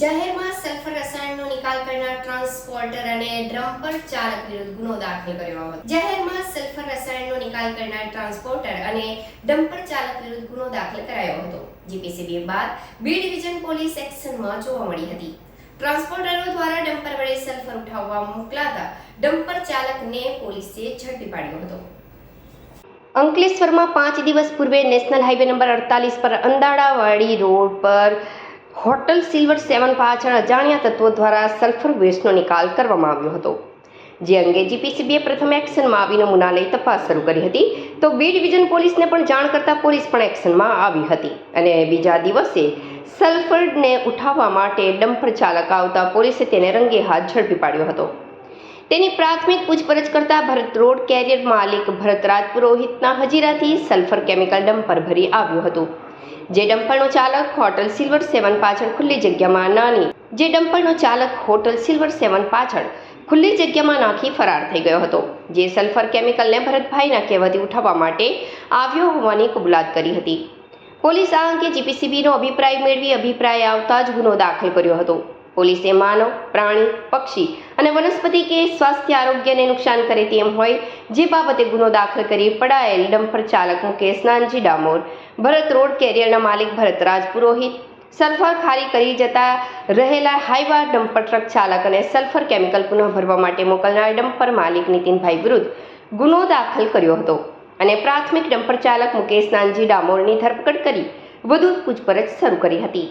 જાહેરમાં સલ્ફર રસાયણનો નિકાલ કરનાર ટ્રાન્સપોર્ટર અને ડ્રમ્પર ચાલક વિરુદ્ધ ગુનો દાખલ કર્યો હતો જાહેરમાં સલ્ફર રસાયણનો નિકાલ કરનાર ટ્રાન્સપોર્ટર અને ડમ્પર ચાલક વિરુદ્ધ ગુનો દાખલ કરાયો હતો. જીપીસીબી બાદ બી ડિવિઝન પોલીસ એક્શનમાં જોવા મળી હતી. ટ્રાન્સપોર્ટરો દ્વારા ડમ્પર વડે સલ્ફર ઉઠાવવા મોકલાતા ડમ્પર ચાલકને પોલીસે ઝડપી પાડ્યો હતો. અંકલેશ્વરમાં પાંચ દિવસ પૂર્વે નેશનલ હાઈવે નંબર અડતાલીસ પર અંદાડાવાડી રોડ પર હોટલ સિલ્વર સેવન પાછળ અજાણ્યા તત્વો દ્વારા સલ્ફર વેસ્ટનો નિકાલ કરવામાં આવ્યો હતો. જે અંગે જીપીસીબીએ પ્રથમ એક્શનમાં આવી નમૂના લઈ તપાસ શરૂ કરી હતી. તો બી ડિવિઝન પોલીસને પણ જાણ કરતા પોલીસ પણ એક્શનમાં આવી હતી. અને બીજા દિવસે સલ્ફરને ઉઠાવવા માટે ડમ્પર ચાલક આવતા પોલીસે તેને રંગે હાથ ઝડપી પાડ્યો હતો. તેની પ્રાથમિક પૂછપરછ કરતા ભરત રોડ કેરિયર માલિક ભરતરાજ પુરોહિતના હજીરાથી સલ્ફર કેમિકલ ડમ્પર ભરી આવ્યું હતું. જે ડમ્પરનો ચાલક હોટલ સિલ્વર સેવન પાછળ ખુલ્લી જગ્યામાં નાની. જે ડમ્પરનો ચાલક હોટલ સિલ્વર સેવન પાછળ ખુલ્લી જગ્યામાં નાખી ફરાર થઈ ગયો હતો. જે સલ્ફર કેમિકલને ભરતભાઈના કહેવાથી ઉઠાવવા માટે આવ્યો હોવાની કબૂલાત કરી હતી. પોલીસ આ અંગે જીપીસીબીનો અભિપ્રાય મેળવી અભિપ્રાય આવતા જ ગુનો દાખલ કર્યો હતો. પોલીસે માનવ, પ્રાણી, પક્ષી અને વનસ્પતિ કે સ્વાસ્થ્ય, આરોગ્યને નુકસાન કરે તેમ હોય જે બાબતે ગુનો દાખલ કરી પડાયેલ ડમ્પર ચાલક મુકેશ નાનજી ડામોર, ભરત રોડ કેરિયરના માલિક ભરતરાજ પુરોહિત સલ્ફર ખારી કરી જતા રહેલા હાઈવા ડમ્પર ટ્રક ચાલક અને સલ્ફર કેમિકલ પુનઃ ભરવા માટે મોકલનાર ડમ્પર માલિક નીતિનભાઈ વિરુદ્ધ ગુનો દાખલ કર્યો હતો અને પ્રાથમિક ડમ્પર ચાલક મુકેશ નાનજી ડામોરની ધરપકડ કરી વધુ પૂછપરછ શરૂ કરી હતી.